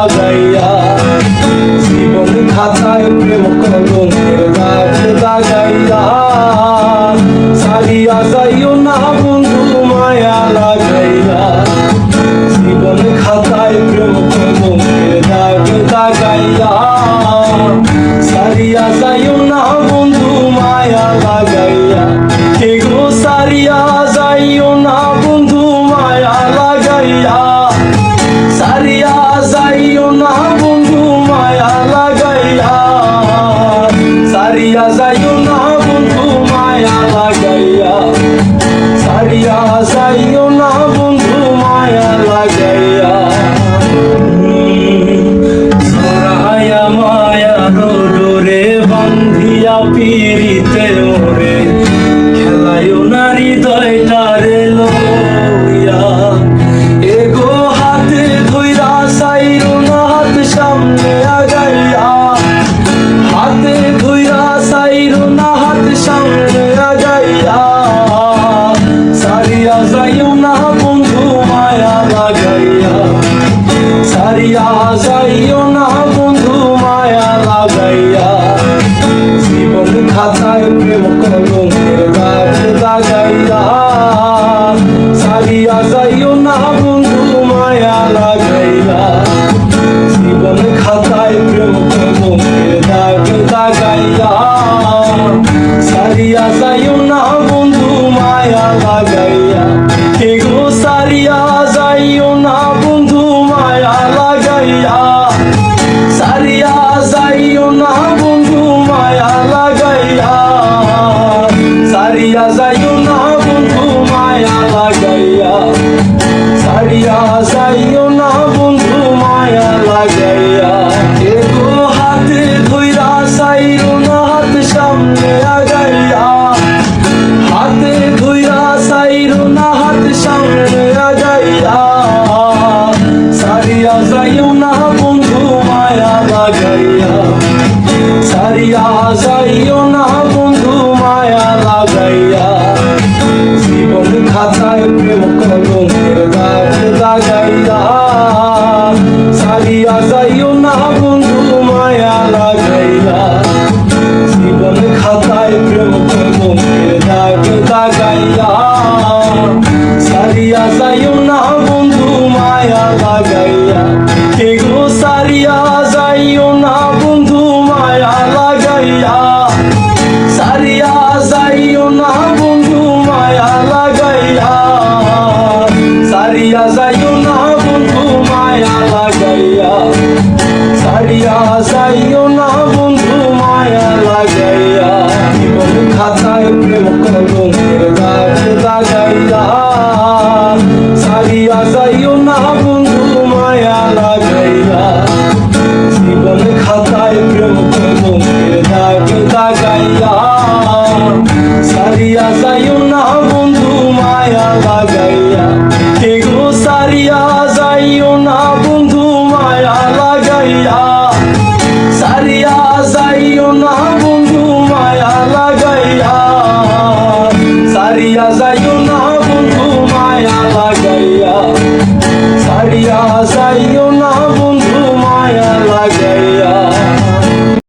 মায়া লাগাইয়া জীবন খাতায় প্রেম কলঙ্কের দাগ লাগাইয়া সারিয়া যাইও না বন্ধু মায়া লাগাইয়া জীবন খাতায় প্রেম কলঙ্কের দাগ লাগাইয়া সারিয়া যাইও না বন্ধু মায়া লাগাইয়া এগো সারিয়া যাইও না বন্ধু মায়া লাগাইয়া সারিয়া যাইও না বন্ধু মায়া লাগাইয়া। জীবন খাতায় প্রেম কলঙ্কের দাগ লাগাইয়া। সারিয়া যাইও না বন্ধু মায়া লাগাইয়া। জীবন খাতায় প্রেম কলঙ্কের দাগ লাগাইয়া। সারিয়া যাইও সারিয়া যাইও না বন্ধু, মায়া লাগাইয়া। সারিয়া যাইও না বন্ধু, মায়া লাগাইয়া। এগো হাতে ধইরা সাইরো না হাত, সামনে আগাইয়া। হাতে ধইরা সাইরো না হাত, সামনে আগাইয়া। সারিয়া যাইও না বন্ধু, মায়া লাগাইয়া। সারিয়া যাইও না খাতায় প্রেম কলঙ্কের দাগ লাগাইয়া সারিয়া যাইও না বন্ধু, মায়া লাগাইয়া জীবন খাতায় প্রেম কলঙ্কের দাগ লাগাইয়া সারিয়া যাইও না বন্ধু, মায়া লাগাইয়া এগো সারিয়া মায়া লাগাইয়া সারিয়া যাইও না বন্ধু মায়া সারিয়া যাইও